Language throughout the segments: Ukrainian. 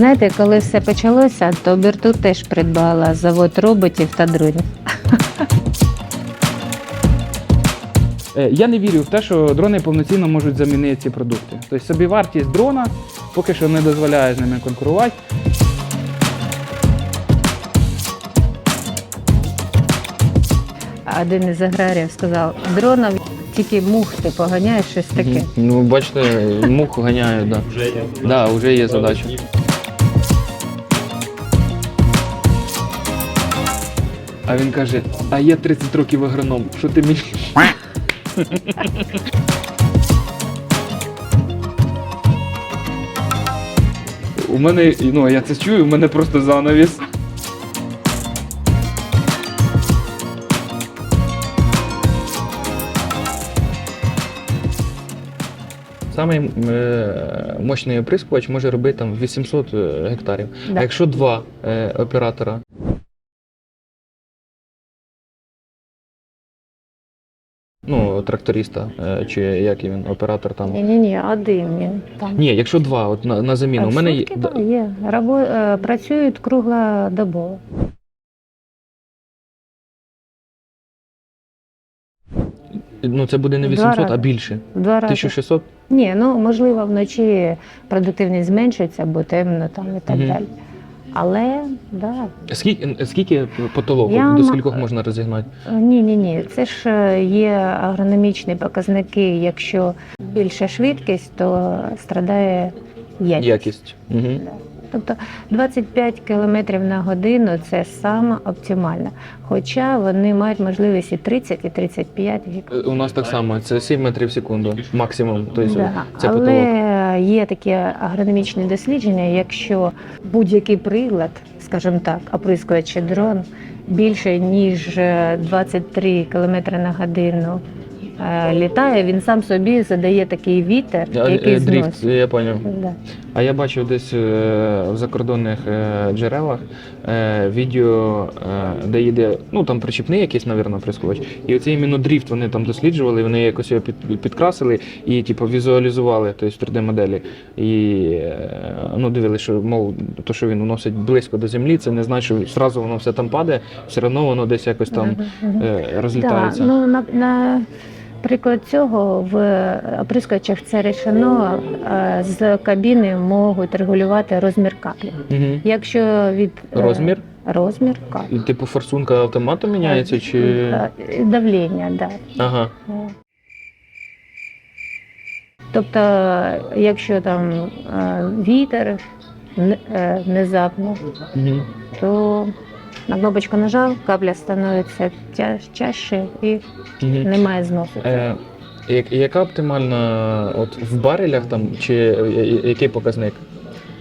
Знаєте, коли все почалося, то Бірту теж придбала завод роботів та дронів. Е, Я не вірю в те, що дрони повноцінно можуть замінити ці продукти. Тобто собівартість дрона поки що не дозволяє з ними конкурувати. Один із аграріїв сказав, дрона тільки мух ти поганяєш щось таке. Ну, бачите, муху ганяють, да. Вже є. Да, вже є задача. А він каже: а я 30 років агроном, що ти мені. У мене, ну я це чую, у мене просто занавіс. Самий е, мощний оприскувач може робити там 800 е, гектарів. Да. А якщо два е, оператора. Ну, тракториста, е, чи як він, оператор там. Ні, ні, ні, один він там. Ні, якщо два, от на, на заміну. У мене є. Сутки, да, є. Рабо, е, працюють круглодобово. Ну, це буде не Два 800, рази. а більше. В Два рази. 1600. Ні, ну можливо, вночі продуктивність зменшується, бо темно там і так Мгм. далі. Але да. Скільки, скільки потолок? Я До скількох можна розігнати? Ні, ні, ні. Це ж е, є агрономічні показники. Якщо більша швидкість, то страдає якість. Якість. Угу. Да. Тобто 25 км на годину це саме оптимально. Хоча вони мають можливість і 30, і 35 гектарів. У нас так само, це 7 метрів в секунду, максимум. Тобто Да. це Але потолок. Є такі агрономічні дослідження, якщо будь-який прилад, скажімо так, оприскувач чи дрон більше ніж е, 23 км на годину е, літає, він сам собі задає такий вітер, який е, Дріфт, зносить. я зрозумів. Да. А я бачив десь е, в закордонних е, джерелах е, відео, е, де їде, ну там причіпний якийсь, мабуть, прискувач. І оцей іменно дріфт вони там досліджували, вони якось його під, підкрасили і типу, візуалізували тобто, в 3D-моделі. І е, ну, дивилися, що мов, то, що він вносить близько до землі, це не значить, що зразу воно все там падає, все одно воно десь якось там е, Да, розлітається. ну, на, на приклад цього в оприскувачах це рішено е, з кабіни можуть регулювати розмір каплі. Угу. Якщо від е, Розмір? розмір каплі. Типу форсунка автоматом міняється чи. Е, Давлення, да. Ага. Е. Тобто, якщо там е, вітер е, внезапно, Угу. то на кнопочку нажав, капля становиться тяж, тяжче і немає зносу. Е, як- яка оптимальна от в барелях там чи е, е, який показник?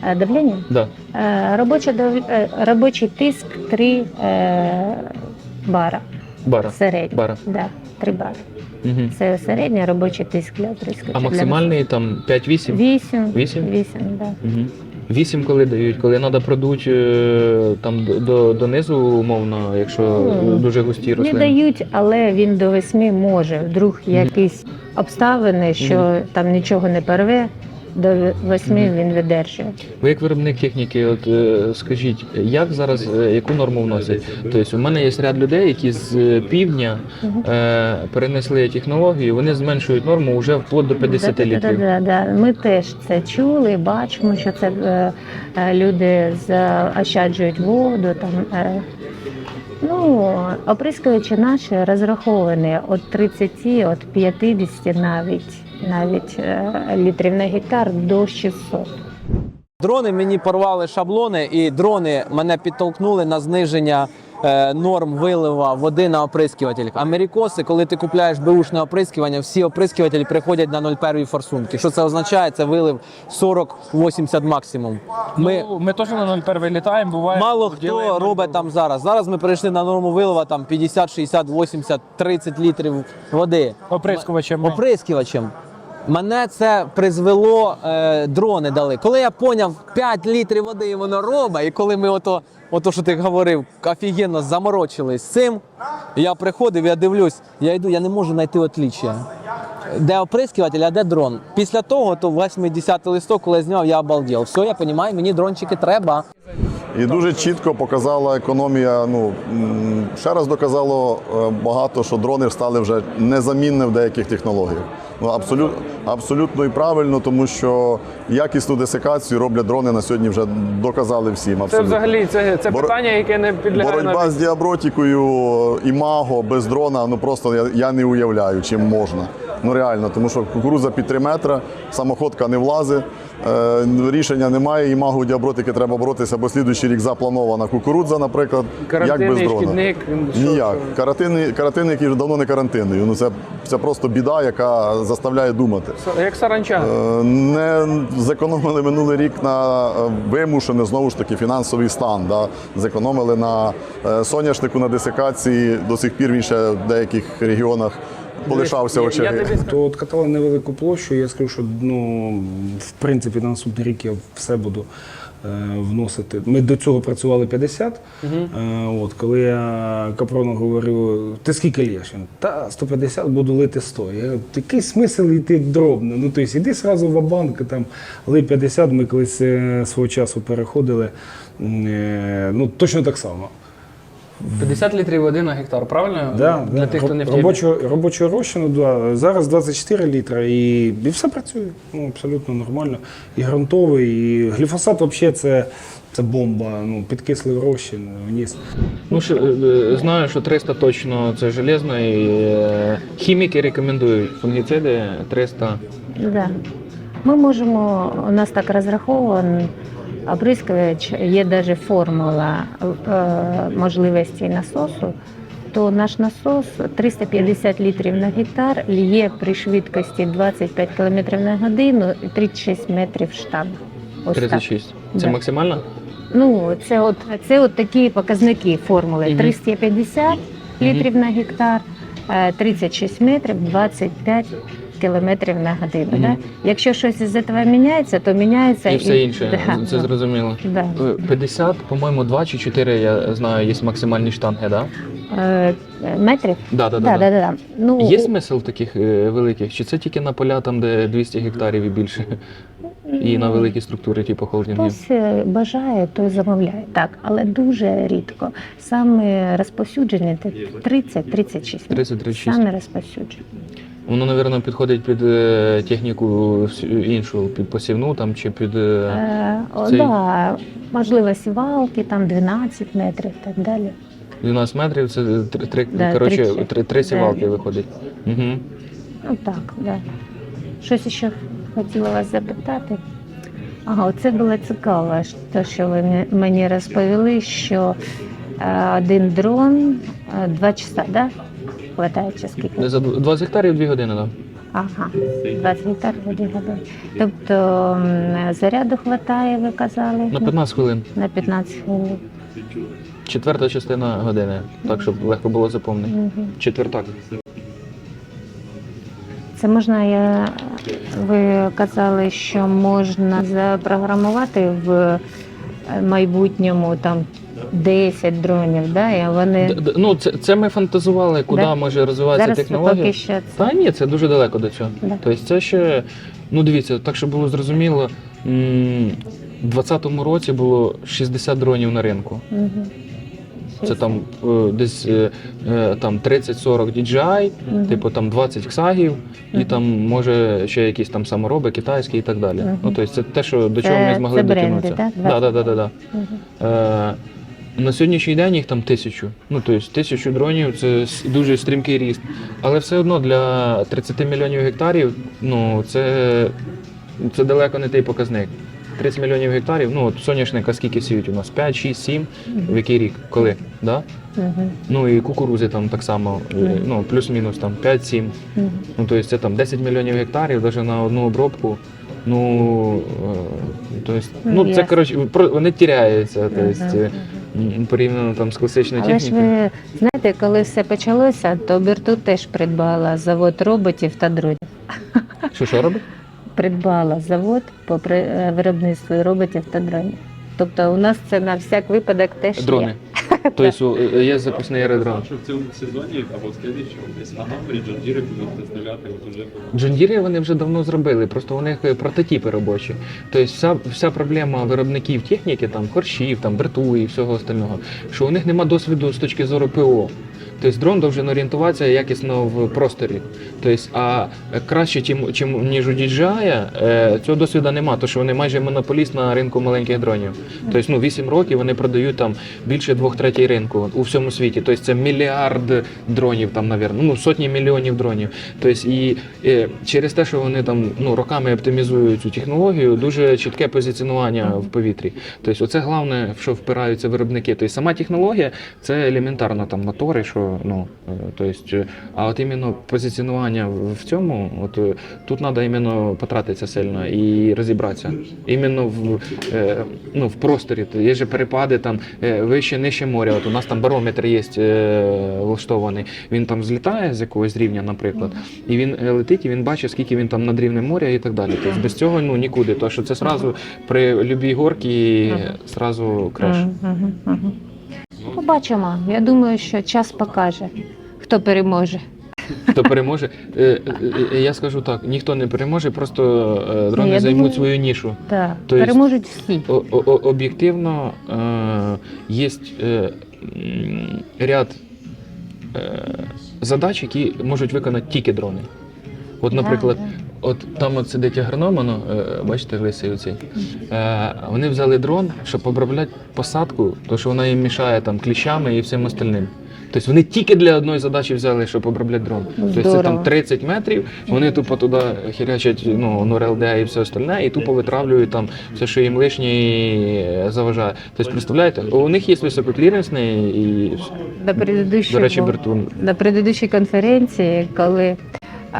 Е, Давлення? Да. Е, дав- е, робочий тиск 3 е, бара. Бара. Середній. Бара. Да, 3 бара. Угу. Це середній робочий тиск для оприскувача. А максимальний там 5-8? 8. Вісім? 8, да. Угу. 8 коли дають, коли треба продуть е, там до, до, донизу, умовно, якщо Ну, дуже густі Не дають, але він до 8 може. Вдруг якісь обставини, що там нічого не порве, до 8 Мгм. він видержує. Ви як виробник техніки, от е, скажіть, як зараз е, яку норму вносять? Тобто, у мене є ряд людей, які з е, півдня е, перенесли технологію, вони зменшують норму вже вплоть до 50 Да, літрів. Да, да, да. Ми теж це чули, бачимо, що це е, е, люди заощаджують воду. Там, е. Ну, оприскувачі наші розраховані від 30, від 50 навіть, навіть е, літрів на гектар до 600. Дрони мені порвали шаблони, і дрони мене підтолкнули на зниження е, норм вилива води на оприскувателях. Америкоси, коли ти купляєш беушне оприскування, всі оприскувателі приходять на 0,1 форсунки. Що це означає? Це вилив 40-80 максимум. Ми Ну, ми теж на 0,1 літаємо, буває. мало хто робить там зараз. Зараз ми перейшли на норму вилива там 50, 60, 80, 30 літрів води. оприскувачем. оприскувачем. Мене це призвело, е, дрони дали. Коли я поняв 5 літрів води і воно робить, і коли ми ото, ото що ти говорив, офігенно заморочились з цим, я приходив, я дивлюсь, я йду, я не можу знайти отліччя. де оприскуватель, а де дрон. Після того, то 80 листок, коли я зняв, я обалдів. Все, я розумію, мені дрончики треба. І дуже чітко показала економія. Ну ще раз доказало е, багато, що дрони стали вже незамінні в деяких технологіях. Ну абсолютно абсолютно і правильно, тому що якісну десикацію роблять дрони на сьогодні. Вже доказали всім. Це Абсолютно. взагалі це, це Бор... питання, яке не підлягає боротьба навіть. з діабротікою, і маго без дрона. Ну просто я, я не уявляю, чим можна. Ну реально, тому що кукурудза під 3 метри, самоходка не влазить, е, рішення немає. І магу діабротики треба боротися, бо слідуючий рік запланована кукурудза, наприклад, як Карантинний без дрона. шкідник. Ніяк. Карантинний, карантинний, який вже давно не карантинний. Ну це, це просто біда, яка заставляє думати. Як саранча. Е, Не зекономили минулий рік на е, вимушений знову ж таки фінансовий стан. Да? Зекономили на соняшнику на десикації. До сих пір він ще в деяких регіонах полишався Я- я очаги. То от катали невелику площу. Я скажу, що ну в принципі на наступний рік я все буду е, вносити. Ми до цього працювали 50. Е, от коли я Капрону говорю, ти скільки лєш? Він, Та 150 буду лити 100. Я говорю, який смисл йти дробно? Ну тобто іди сразу в банк там ли 50. Ми колись е, свого часу переходили. Ну точно так само. 50 літрів води на гектар, правильно? Да, Для да. тих, хто не в темі. робочого, робочого розчину, да. зараз 24 літра і, і все працює. Ну, абсолютно нормально. І ґрунтовий, і гліфосат взагалі це, це бомба. Ну, підкислий розчин вниз. Ну, що, е, знаю, що 300 точно це железно, і е, хіміки рекомендують фунгіциди 300. Да. Ми можемо, у нас так розрахований оприскувач, є навіть формула е, можливості насосу, то наш насос 350 літрів на гектар лє при швидкості 25 км на годину і 36 метрів. Ось так. 36. Це Да. максимально? Ну, це от, це от такі показники формули. 350 літрів на гектар, е, 36 метрів, 25 кілометрів на годину. Да? Якщо щось із цього міняється, то міняється І все інше, Да, це зрозуміло. да. Е, 50, по-моєму, 2 чи 4, я знаю, є максимальні штанги, да? Е, метрів? Да, да, Да, да, да, да. Ну, Є смисл таких е, великих? Чи це тільки на поля, там, де 200 гектарів і більше? І на великі структури, типу холдингів? Хтось е, бажає, той замовляє. Так, але дуже рідко. Саме розповсюдження це 30-36. 30-36. Саме розповсюдження. Воно, мабуть, підходить під е, техніку іншу, під посівну там, чи під. е, Е, о, Цей- да, можливо, сівалки, там 12 метрів і так далі. 12 метрів це три, три, Да, коротше, тричі. три, три сівалки Да. виходить. Угу. Ну так, да. Щось ще хотіла вас запитати. Ага, оце було цікаво, те, що ви мені- розповіли, що е, один дрон два часа, да? Чи скільки? За дв- 20 гектарів 2 години, так. Ага, 20 гектарів в одній годині. Тобто м, заряду хватає, ви казали? На 15 хвилин. На 15 хвилин. Четверта частина години, так, щоб легко було запомнити. Мгм. Четвертак. Це можна, я, ви казали, що можна запрограмувати в е, майбутньому там 10 дронів, да? і вони Д- д- Ну, це, це ми фантазували, куди Да. може розвиватися зараз технологія. поки що це. Та ні, це дуже далеко до цього. Да. Тобто це ще, ну дивіться, так щоб було зрозуміло, м, в 2020 році було 60 дронів на ринку. Мгм. Це там е, десь е, е, там 30-40 DJI, Мгм. типу там 20 ксагів, і Мгм. там може ще якісь там самороби китайські і так далі. Мгм. Ну тобто це те, що до Це- чого ми змогли це бренди, дотягнутися. да? Да, да, да, да, да. Мгм. Е, на сьогоднішній день їх там тисячу. Ну тобто тисячу дронів це дуже стрімкий ріст. Але все одно для 30 мільйонів гектарів, ну це, це далеко не той показник. 30 мільйонів гектарів, ну от соняшника скільки сіють у нас? 5, 6, 7, в який рік? Коли? Да? Мгм. Ну і кукурузи там так само, е, ну плюс-мінус там 5-7. Мгм. Ну тобто це там 10 мільйонів гектарів, навіть на одну обробку. Ну, то есть, Ну, ну це коротше, вони тіряються, то есть, е, порівняно там з класичною Але ж технікою. ви знаєте, коли все почалося, то Берту теж придбала завод роботів та дронів. Що що робить? Придбала завод по при- е, виробництву роботів та дронів. Тобто у нас це на всяк випадок теж Дрони. є. Тобто е, є запасний аеродрон. Що в цьому сезоні або в слідчому десь Агамбрі, Джондіри будуть представляти. от уже Джондіри вони вже давно зробили, просто у них е, прототипи робочі. Тобто вся, вся проблема виробників техніки, там хоршів, там берту і всього остального, що у них нема досвіду з точки зору ПО. Тобто дрон должен орієнтуватися якісно в просторі. Тобто, а краще, чим, чим ніж у DJI, е, цього досвіду нема, тому що вони майже монополіст на ринку маленьких дронів. Тобто, ну, 8 років вони продають там більше двох третій ринку у всьому світі. Тобто це мільярд дронів, там, навірно, ну сотні мільйонів дронів. Тобто, і е, через те, що вони там ну, роками оптимізують цю технологію, дуже чітке позиціонування в повітрі. Тобто, оце головне, в що впираються виробники. Тобто, сама технологія це елементарно там мотори, що ну е, тобто, е, а от іменно позиціонування в цьому, от е, тут треба іменно потратитися сильно і розібратися. Іменно в, ну, в просторі. Є же перепади там вище, нижче моря. От у нас там барометр є влаштований. Він там злітає з якогось рівня, наприклад, і він летить, і він бачить, скільки він там над рівнем моря і так далі. Тобто без цього ну нікуди. Тому що це сразу при любій горці сразу краш. Побачимо. Я думаю, що час покаже, хто переможе. Хто переможе? Е, е, е, Я скажу так: ніхто не переможе, просто е, дрони я займуть думаю- свою нішу. Так, То есть- переможуть всі. О- о- о- Об'єктивно є ряд е, задач, які можуть виконати тільки дрони. От, наприклад, от там от сидить агроном, воно, е, бачите, лисий оцей. Е, вони взяли дрон, щоб обробляти посадку, тому що вона їм мішає там кліщами і всім остальним. Тобто вони тільки для одної задачі взяли, щоб обробляти дрон. Тобто це там 30 метрів, вони тупо туди хірячать ну, ну РЛД і все остальне, і тупо витравлюють там все, що їм лишнє е, заважає. Тобто, представляєте, у них є висококліренсний і, до речі, Бертун. на предыдущій конференції, коли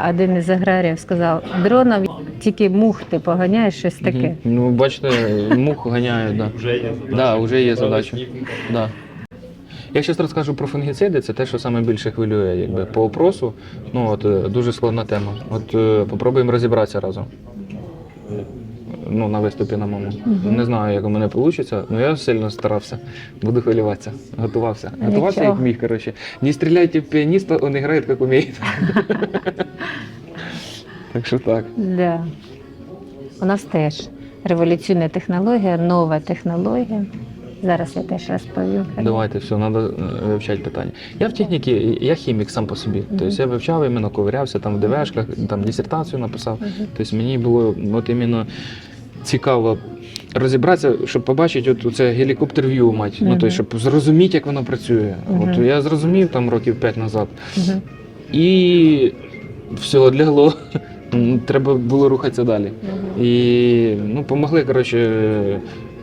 один із аграріїв сказав, дроном тільки мух ти поганяєш щось таке. Ну, бачите, мух ганяють, да. вже є Да, вже є задача. Да. Я зараз розкажу про фунгіциди, це те, що саме більше хвилює якби, по опросу. Ну, от, е, дуже складна тема. От е, попробуємо розібратися разом. Ну, на виступі на моєму. Не знаю, як у мене вийде, але я сильно старався. Буду хвилюватися. Готувався. Готувався Нічого. як міг, коротше. Не стріляйте в піаніста, він грає, як вміє. так що так. Да. У нас теж революційна технологія, нова технологія. Зараз я теж розповім. Давайте, все, треба вивчати питання. Я в техніці, я хімік сам по собі. Тобто я вивчав іменно, ковирявся там в ДВшках, там дисертацію написав. Тобто мені було от іменно цікаво розібратися, щоб побачити от це гелікоптер в'ю мать. Ну, тобто, щоб зрозуміти, як воно працює. От я зрозумів там років 5 назад. І все одлегло. М, Треба було рухатися далі. І ну, помогли, коротше,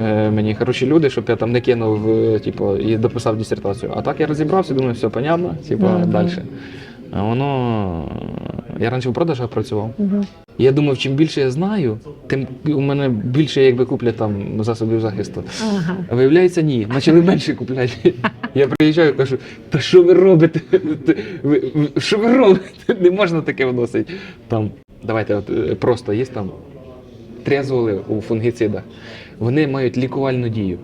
е, мені хороші люди, щоб я там не кинув, е, типу, і дописав дисертацію. А так я розібрався, думаю, все понятно, типу, далі. А воно. Я раніше в продажах працював. Я думав, чим більше я знаю, тим у мене більше якби куплять там засобів захисту. Ага. А виявляється, ні, почали менше купляти. Я приїжджаю і кажу, та що ви робите? Що ви робите? Не можна таке вносити. Там, давайте, от е, просто є там тріазоли у фунгіцидах. Вони мають лікувальну дію.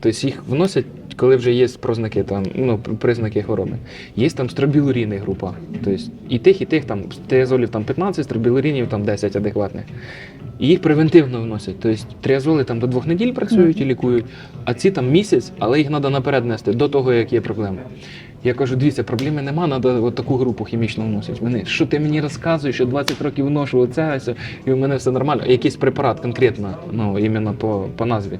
Тобто їх вносять, коли вже є прознаки, там, ну, признаки хвороби. Є там стробілуріни група. Тобто і тих, і тих там тріазолів там 15, стробілурінів там 10 адекватних. І їх превентивно вносять. Тобто тріазоли там до двох неділь працюють і лікують, а ці там місяць, але їх треба наперед нести до того, як є проблеми. Я кажу, дивіться, проблеми нема, треба от таку групу хімічну вносити. Вони, що ти мені розказуєш, що 20 років вношу оце, і у мене все нормально. Якийсь препарат конкретно, ну, іменно по, по назві.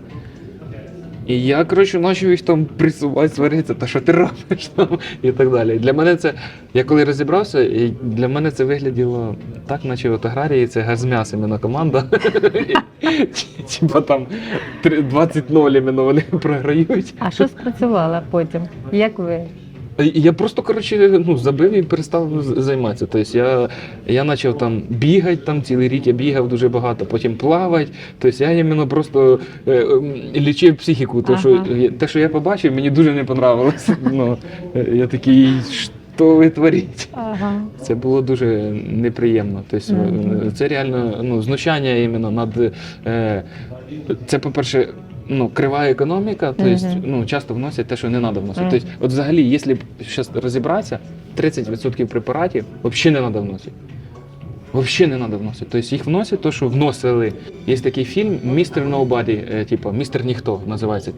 І я, коротше, почав їх там присувати, сваритися, та що ти робиш там і так далі. Для мене це, я коли розібрався, і для мене це вигляділо так, наче от аграрії це газмяс іменно команда. Типа там 20-0 іменно вони програють. А що спрацювало потім? Як ви? Я просто коротше ну, забив і перестав займатися. Тобто я, я почав там бігати, там цілий рік я бігав дуже багато, потім плавати. Тобто я іменно просто е, ем, лічив психіку. Що Ага. я- те, що я побачив, мені дуже не понравилось. Ну, е, я такий, що ви творите? Ага. Це було дуже неприємно. Тобто, е, це реально ну, знущання іменно над. Е, це, по-перше, ну, крива економіка, то есть, ну, часто вносять те, що не треба вносити. Тобто, от взагалі, якщо б зараз розібратися, 30% препаратів взагалі не треба вносити. Взагалі не треба вносити. Тобто їх вносять то, що вносили. Є такий фільм Містер Nobody, е, типу Містер Ніхто називається.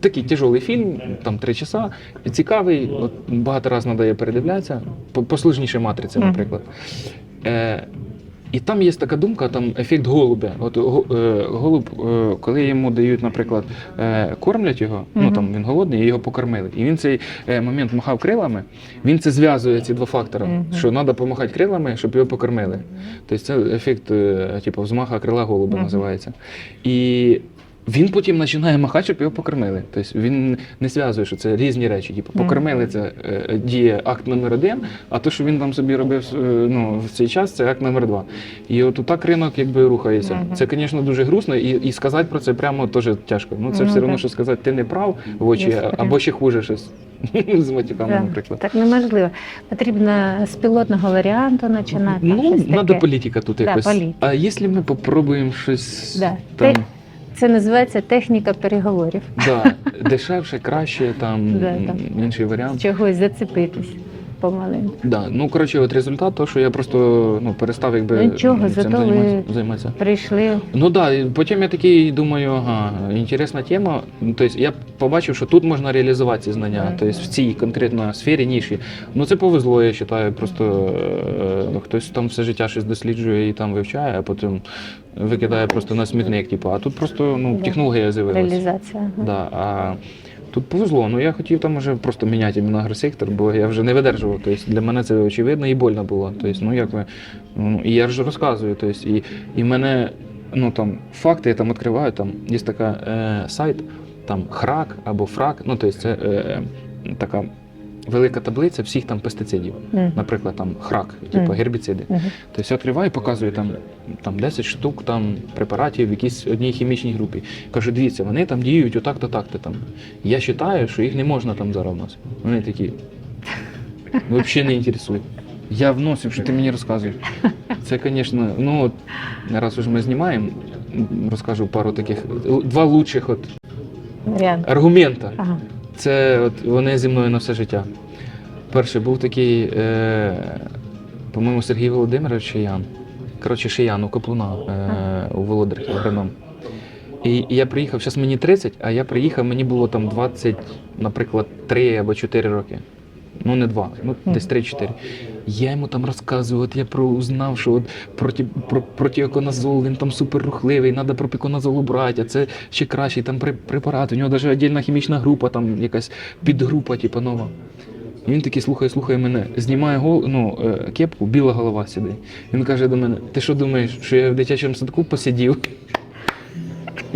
Такий тяжелий фільм, там три часа, цікавий, от багато разів треба передивлятися. Послужніше матриця, наприклад. Е, і там є така думка, там ефект голубя. От е, голуб, е, коли йому дають, наприклад, е, кормлять його, ну там він голодний, і його покормили. І він цей момент махав крилами, він це зв'язує ці два фактори, що треба помахати крилами, щоб його покормили. Тобто це ефект, типу, взмаха крила голуба називається. І він потім починає махати, щоб його покормили. Тобто він не зв'язує, що це різні речі. Типу, покормили це е, діє акт номер один, а то, що він там собі робив е, ну, в цей час, це акт номер два. І от так ринок якби рухається. Мгм. Це, звісно, дуже грустно, і, і сказати про це прямо теж тяжко. Ну це Ну, все одно, так. що сказати, ти не прав в очі, Є або ще хуже щось. З матюками, Да. наприклад. Так неможливо. Потрібно з пілотного варіанту починати. Ну, щось треба політика тут Да, якось. політика. А якщо ми попробуємо щось Да. там, Те- Це називається техніка переговорів. да, дешевше, краще, там, Да, так. інший варіант. Чогось зацепитись помаленьку. Да. Ну, коротше, от результат, то, що я просто ну, перестав якби Нічого, цим зато ви- займатися. займатися. Прийшли Ну так, да, і потім я такий думаю, ага, інтересна тема. Ну, Тобто я побачив, що тут можна реалізувати ці знання, Мгм. тобто в цій конкретно сфері ніші. Ну це повезло, я вважаю, просто е, ну, хтось там все життя щось досліджує і там вивчає, а потім викидає просто на смітник, типу, а тут просто ну, Да. технологія з'явилася. реалізація. Ага. Да, а тут повезло. Ну я хотів там уже просто міняти іменно агросектор, бо я вже не видержував. Тобто для мене це очевидно і больно було. Тобто, ну як ви, ну, і я ж розказую. Тобто, і, і мене ну там факти я там відкриваю. Там є така е, сайт, там храк або фрак. Ну тобто це е, така. Велика таблиця всіх там пестицидів, Мгм. наприклад, там храк, типу Мгм. гербіциди. Мгм. Тобто я відкриваю і показую там, там 10 штук там, препаратів в якійсь одній хімічній групі. Кажу, дивіться, вони там діють отак-то, так-то там. Я вважаю, що їх не можна там зараз вносити. Вони такі. Взагалі не інтересують. Я вносив, що ти мені розказуєш. Це, звісно, ну от раз уж ми знімаємо, розкажу пару таких. Два лучших от Варіант. аргумента. Ага. Це от вони зі мною на все життя. Перший був такий, е, по-моєму, Сергій Володимирович Шиян. Коротше, Шиян у Каплуна е, у Володарки, агроном. І я приїхав, зараз мені 30, а я приїхав, мені було там 20, наприклад, 3 або 4 роки. Ну, не 2, ну десь 3-4. Я йому там розказую, от я про узнав, що от проти, про, протиоконазол, він там супер рухливий, треба пропіконазол убрати, а це ще кращий там препарат. У нього навіть віддільна хімічна група, там якась підгрупа, типу, нова. І він такий слухає, слухає мене, знімає гол, ну, е, кепку, біла голова сидить. Він каже до мене: ти що думаєш, що я в дитячому садку посидів?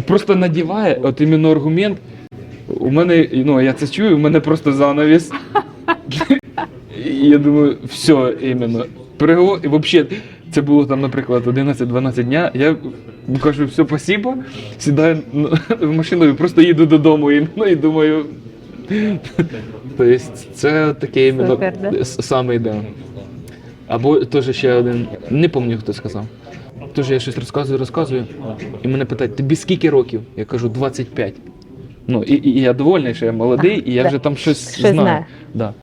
Просто надіває, от іменно аргумент. У мене, ну я це чую, у мене просто занавіс. І я думаю, все іменно. Переговор, і взагалі, це було там, наприклад, 11-12 дня. Я кажу, все, спасибо, сідаю в машину і просто їду додому іменно, і думаю. Тобто це таке іменно Супер, да? саме йде. Або теж ще один, не пам'ятаю, хто сказав. Тож я щось розказую, розказую, і мене питають, тобі скільки років? Я кажу, 25. Ну, і, і я довольний, що я молодий, і я вже там щось Щось знаю. знаю. Да.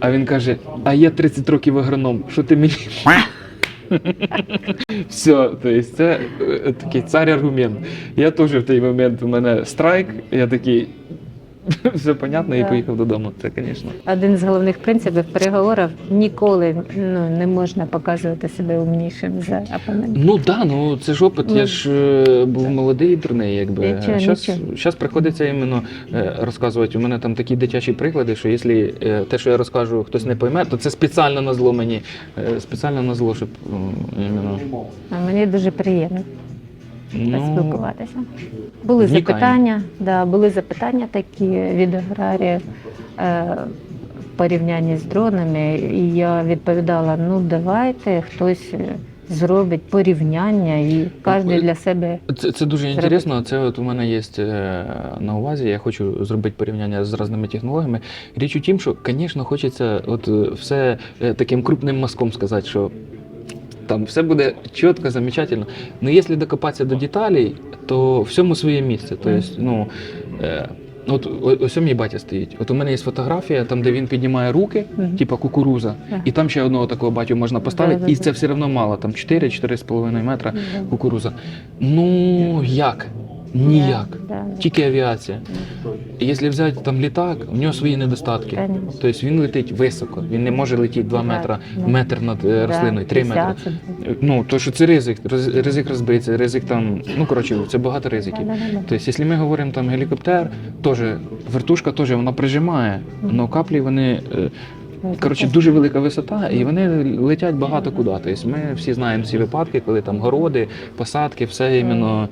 А він каже: а я 30 років агроном, що ти мені. Все, то есть це е, такий цар аргумент. Я теж в той момент у мене страйк, я такий. Все понятно, і поїхав додому. Це, звісно. Один з головних принципів переговорів ніколи ну, не можна показувати себе умнішим за опонента. Ну да, ну це ж опит. Ну. Я ж е, був молодий і дурний, якби. Нічого, Щас, нічого. щас приходиться іменно е, розказувати. У мене там такі дитячі приклади, що якщо е, те, що я розкажу, хтось не пойме, то це спеціально на зло мені. Е, спеціально на зло, щоб іменно. А мені дуже приємно Ну, поспілкуватися. Були вникаємо. запитання, да, були запитання такі від аграріїв е, в порівнянні з дронами, і я відповідала: ну давайте хтось е, зробить порівняння, і кожен для себе Це, це дуже інтересно. Це от у мене є е, на увазі. Я хочу зробити порівняння з різними технологіями. Річ у тім, що, звісно, хочеться от е, все е, таким крупним мазком сказати, що там все буде чітко, замечательно. Но якщо докопатися до деталей, то всьому своє місце. Тобто, ну, е, От ось у мій батя стоїть. От у мене є фотографія, там, де він піднімає руки, Мгм. типа кукуруза, Так. і там ще одного такого батю можна поставити, і Да-да-да. це все одно мало, там 4-4,5 метра кукуруза. Ну як? Ніяк. Да, да. Тільки авіація. І Якщо взяти там літак, у нього свої недостатки. Конечно. Тобто він летить високо, він не може летіти 2 метри, да. метр над е, рослиною, 3 метри. 50. Ну, то що це ризик, роз- ризик розбитися, ризик там, ну коротше, це багато ризиків. Тобто, якщо ми говоримо там гелікоптер, теж вертушка теж вона прижимає, але каплі вони. е, Коротше, дуже велика висота, і вони летять багато куди. Тобто ми всі знаємо ці випадки, коли там городи, посадки, все іменно.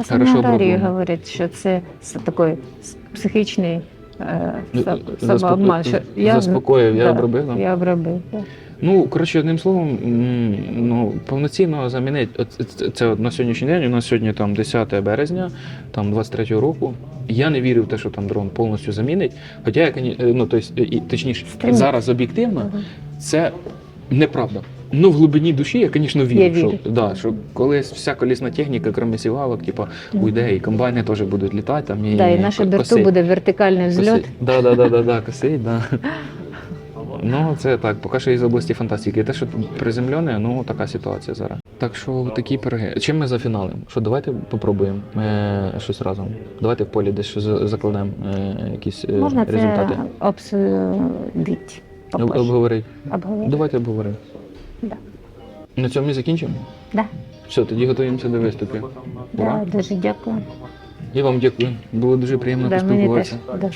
Та саме Хорошо аграрії говорять, що це с- такий с- психічний е, Ну, са- самообман. що заспокоїв, я да, обробив, да? Я обробив. да. Ну, коротше, одним словом, м, ну, повноцінно замінити. От, це- це, це от на сьогоднішній день, у нас сьогодні там 10 березня, там 23-го року. Я не вірю в те, що там дрон повністю замінить. Хоча я, коні- е, ну, і, точніше, зараз об'єктивно Мгм. це неправда. Ну, в глибині душі я, звісно, вірю, Я що, да, що колись вся колісна техніка, крім сівалок, типу, уйде, і комбайни теж будуть літати. Там, і, Да, і наше косить. буде вертикальний взльот. Косить. Да, да, да, да, да, косить, да. Ну, це так, поки що із області фантастики. Те, що приземлене, ну така ситуація зараз. Так що такі пироги. Чим ми зафіналимо? Що давайте попробуємо е, щось разом. Давайте в полі десь закладемо е, якісь е, Можна результати. обсудити. Об- попозже. Обговорити. Обговорити. Давайте обговоримо. Да. На цьому ми закінчимо. Да. Все, тоді готуємося до виступів. Ура. Да, дуже дякую. Я вам дякую. Було дуже приємно Да, мені теж. поспілкуватися. Да.